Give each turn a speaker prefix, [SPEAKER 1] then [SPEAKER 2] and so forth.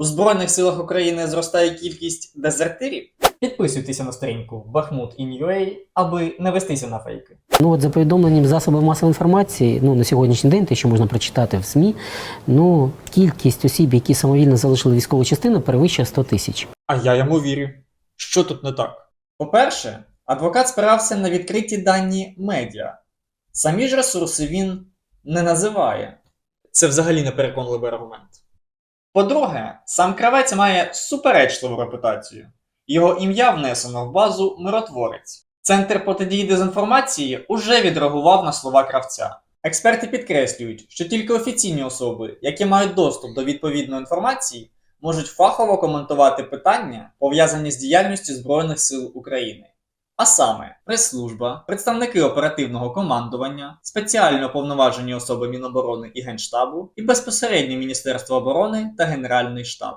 [SPEAKER 1] У Збройних силах України зростає кількість дезертирів.
[SPEAKER 2] Підписуйтеся на сторінку Bahmut.in.ua, аби не вестися на фейки.
[SPEAKER 3] Ну от за повідомленням засобів масової інформації, ну на сьогоднішній день, те, що можна прочитати в СМІ, ну кількість осіб, які самовільно залишили військову частину, перевищує 100 тисяч.
[SPEAKER 1] А я йому вірю. Що тут не так? По-перше, адвокат спирався на відкриті дані медіа. Самі ж ресурси він не називає. Це взагалі не переконливий аргумент. По-друге, сам кравець має суперечливу репутацію. Його ім'я внесено в базу миротворець. Центр протидії дезінформації уже відреагував на слова кравця. Експерти підкреслюють, що тільки офіційні особи, які мають доступ до відповідної інформації, можуть фахово коментувати питання, пов'язані з діяльністю Збройних сил України. А саме прес-служба, представники оперативного командування, спеціально повноважені особи Міноборони і Генштабу і безпосередньо Міністерство оборони та Генеральний штаб.